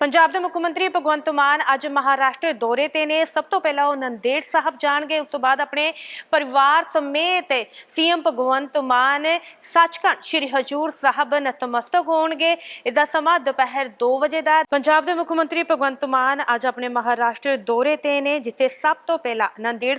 ਪੰਜਾਬ ਦੇ ਮੁੱਖ ਮੰਤਰੀ ਭਗਵੰਤ ਮਾਨ ਅੱਜ ਮਹਾਰਾਸ਼ਟਰ ਦੌਰੇ ਤੇ ਨੇ। ਸਭ ਤੋਂ ਪਹਿਲਾਂ ਉਹ ਨੰਦੇੜ ਸਾਹਿਬ ਜਾਣਗੇ, ਉਸ ਤੋਂ ਬਾਅਦ ਆਪਣੇ ਪਰਿਵਾਰ ਸਮੇਤ ਸੀਐਮ ਭਗਵੰਤ ਮਾਨ ਸੱਚਖੰਡ ਸ੍ਰੀ ਹਜੂਰ ਸਾਹਿਬ ਨਤਮਸਤਕ ਹੋਣਗੇ। ਇਸ ਸਮਾਂ ਦੁਪਹਿਰ 2 ਵਜੇ ਦਾ ਪੰਜਾਬ ਦੇ ਮੁੱਖ ਮੰਤਰੀ ਭਗਵੰਤ ਮਾਨ ਅੱਜ ਆਪਣੇ ਮਹਾਰਾਸ਼ਟਰ ਦੌਰੇ ਤੇ ਨੇ, ਜਿੱਥੇ ਸਭ ਤੋਂ ਪਹਿਲਾਂ ਨੰਦੇੜ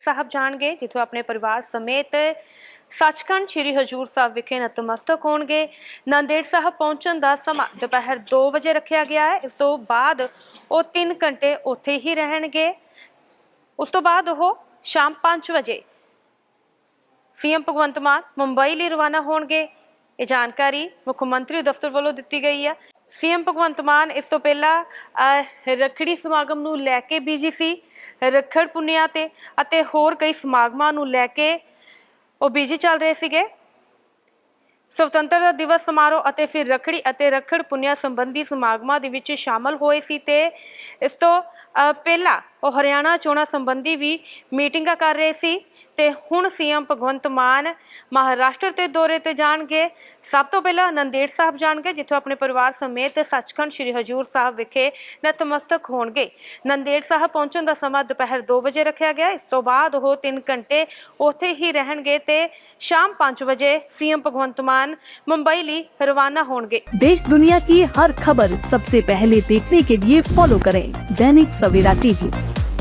ਸਾਹਿਬ ਜਾਣਗੇ ਜਿੱਥੋਂ ਆਪਣੇ ਪਰਿਵਾਰ ਸਮੇਤ ਸੱਚਖੰਡ ਸ੍ਰੀ ਹਜੂਰ ਸਾਹਿਬ ਵਿਖੇ ਨਤਮਸਤਕ ਹੋਣਗੇ। ਨੰਦੇੜ ਸਾਹਿਬ ਪਹੁੰਚਣ ਦਾ ਸਮਾਂ ਦੁਪਹਿਰ 2 ਵਜੇ ਰੱਖਿਆ ਗਿਆ ਹੈ। ਇਸ ਤੋਂ ਬਾਅਦ ਉਹ 3 ਘੰਟੇ ਉੱਥੇ ਹੀ ਰਹਿਣਗੇ। ਉਸ ਤੋਂ ਬਾਅਦ ਉਹ ਸ਼ਾਮ 5 ਵਜੇ ਸੀਐਮ ਭਗਵੰਤ ਮਾਨ ਮੁੰਬਈ ਲਈ ਰਵਾਨਾ ਹੋਣਗੇ। ਇਹ ਜਾਣਕਾਰੀ ਮੁੱਖ ਮੰਤਰੀ ਦਫ਼ਤਰ ਵੱਲੋਂ ਦਿੱਤੀ ਗਈ ਹੈ। ਸੀਐਮ ਭਗਵੰਤ ਮਾਨ ਇਸ ਤੋਂ ਪਹਿਲਾਂ ਅਹ, ਰੱਖੜੀ ਸਮਾਗਮ ਨੂੰ ਲੈ ਕੇ ਬੀਜੀ ਸੀ। ਰੱਖੜ ਪੁੰਨਿਆ ਤੇ ਅਤੇ ਹੋਰ ਕਈ ਸਮਾਗਮਾਂ ਨੂੰ ਲੈ ਕੇ ਉਹ ਬਿਜ਼ੀ ਚੱਲ ਰਹੇ ਸੀਗੇ। ਸੁਤੰਤਰਤਾ ਦਿਵਸ ਸਮਾਰੋਹ ਅਤੇ ਫਿਰ ਰੱਖੜੀ ਅਤੇ ਰੱਖੜ ਪੁੰਨਿਆ ਸੰਬੰਧੀ ਸਮਾਗਮਾਂ ਦੇ ਵਿੱਚ ਸ਼ਾਮਲ ਹੋਏ ਸੀ ਤੇ ਇਸ ਤੋਂ ਪਹਿਲਾਂ ਉਹ ਹਰਿਆਣਾ ਚੋਣਾਂ ਸੰਬੰਧੀ ਵੀ ਮੀਟਿੰਗਾਂ ਕਰ ਰਹੇ ਸੀ ਤੇ ਹੁਣ ਸੀਐਮ ਭਗਵੰਤ ਮਾਨ ਮਹਾਰਾਸ਼ਟਰ ਤੇ ਦੌਰੇ ਤੇ ਜਾਣਗੇ ਸਭ ਤੋਂ ਪਹਿਲਾਂ ਨੰਦੇੜ ਸਾਹਿਬ ਜਾਣਗੇ ਜਿੱਥੋਂ ਆਪਣੇ ਪਰਿਵਾਰ ਸਮੇਤ ਸੱਚਖੰਡ ਸ੍ਰੀ ਹਜੂਰ ਸਾਹਿਬ ਵਿਖੇ ਨਤਮਸਤਕ ਹੋਣਗੇ ਨੰਦੇੜ ਸਾਹਿਬ ਪਹੁੰਚਣ ਦਾ ਸਮਾਂ ਦੁਪਹਿਰ 2 ਵਜੇ ਰੱਖਿਆ ਗਿਆ ਇਸ ਤੋਂ ਬਾਅਦ ਉਹ 3 ਘੰਟੇ ਉੱਥੇ ਹੀ ਰਹਿਣਗੇ ਤੇ ਸ਼ਾਮ 5 ਵਜੇ ਸੀਐਮ ਭਗਵੰਤ ਮਾਨ ਮੁੰਬਈ ਲਈ ਰਵਾਨਾ ਹੋਣਗੇ देश दुनिया की हर खबर सबसे पहले देखने के लिए फॉलो करें दैनिक सवेरा टीवी